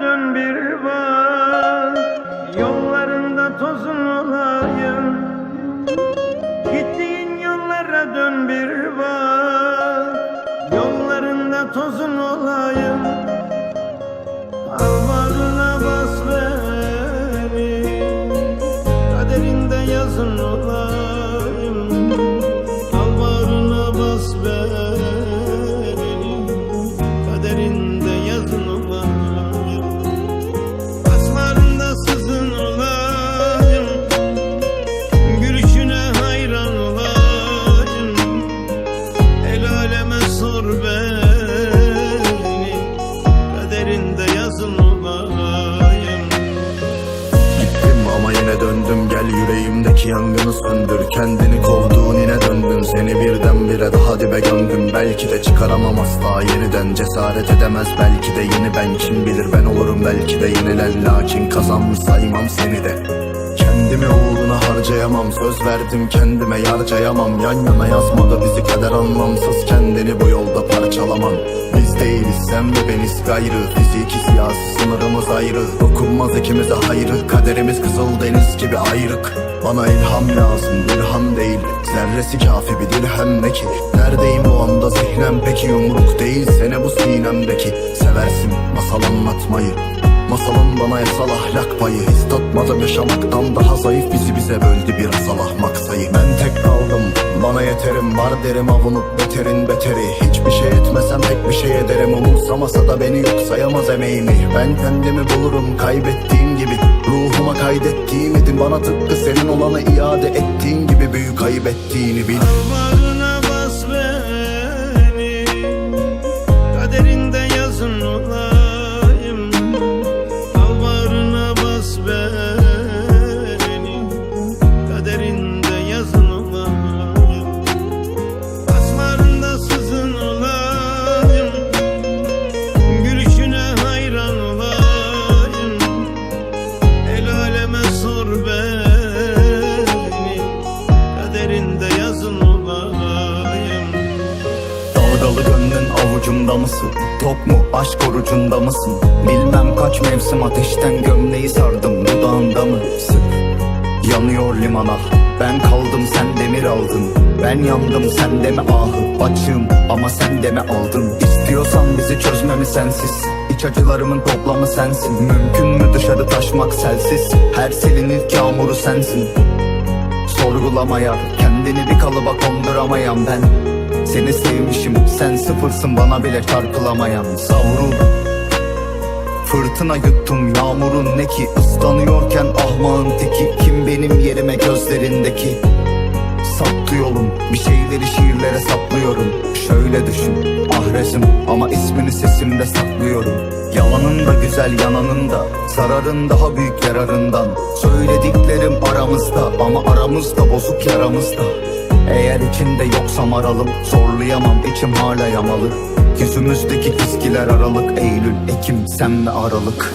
dön bir bak. Yollarında tozun olayım. Gittiğin yollara dön bir bak. Yollarında tozun olayım gel yüreğimdeki yangını söndür. Kendini kovduğun yine döndün. Seni birdenbire daha dibe gömdüm. Belki de çıkaramam asla yeniden. Cesaret edemez. Belki de yeni ben. Kim bilir ben olurum. Belki de yenilen. Lakin kazanmış saymam seni de. Kendimi uğruna harcayamam. Söz verdim kendime yarcayamam. Yan yana yazmadı bizi kader anlamsız. Kendini bu yolda parçalaman Değiliz. Sen ve beniz gayrı Fiziki siyasi sınırımız ayrı. Dokunmaz ikimize hayrı. Kaderimiz kızıl deniz gibi ayrık. Bana ilham lazım ilham değil. Zerresi kafi bir dirhem ne ki. Neredeyim o anda zihnem peki? Yumruk değil sene bu sinemdeki. Seversin masal anlatmayı Masalın bana yasal ahlak payı. His tatmadım yaşamaktan daha zayıf. Bizi bize böldü bir asal ahmak sayı Ben tek kaldım. Bana yeterim Var derim. Avunup beterin beteri. Hiçbir şey etmesem pek bir şey ederim. Umursamasa da beni yok sayamaz emeğimi. Ben kendimi bulurum kaybettiğim gibi. Ruhuma kaydettiğim idim Bana tıpkı senin olanı iade ettiğin gibi. Büyük ayıp ettiğini bil. Alvarına avucumda mısın? Top mu aşk orucunda mısın? Bilmem kaç mevsim ateşten gömleği sardım Dudağında mısın? Yanıyor limana. Ben kaldım sen demir aldın Ben yandım sen de mi ahı Açığım ama sen de mi aldın? İstiyorsan bizi çözmemi sensiz. İç acılarımın toplamı sensin. Mümkün mü dışarı taşmak selsiz? Her selin ilk yağmuru sensin. Sorgulamaya Kendini bir kalıba konduramayan ben. Seni sen sıfırsın bana bile çarpılamayan Savrul Fırtına yuttum yağmurun ne ki? Islanıyorken ahmağın teki. Kim benim yerime gözlerindeki? Saptı yolum bir şeyleri şiirlere saplıyorum. Şöyle düşün ahresim ama ismini sesimde saklıyorum. Yalanın da güzel yananın da Zararın daha büyük yararından. Söylediklerim aramızda ama aramızda bozuk yaramızda Eğer içinde yoksam aralım Zorlayamam içim hala yamalı. Yüzümüzdeki çizgiler aralık Eylül, Ekim, sen ve Aralık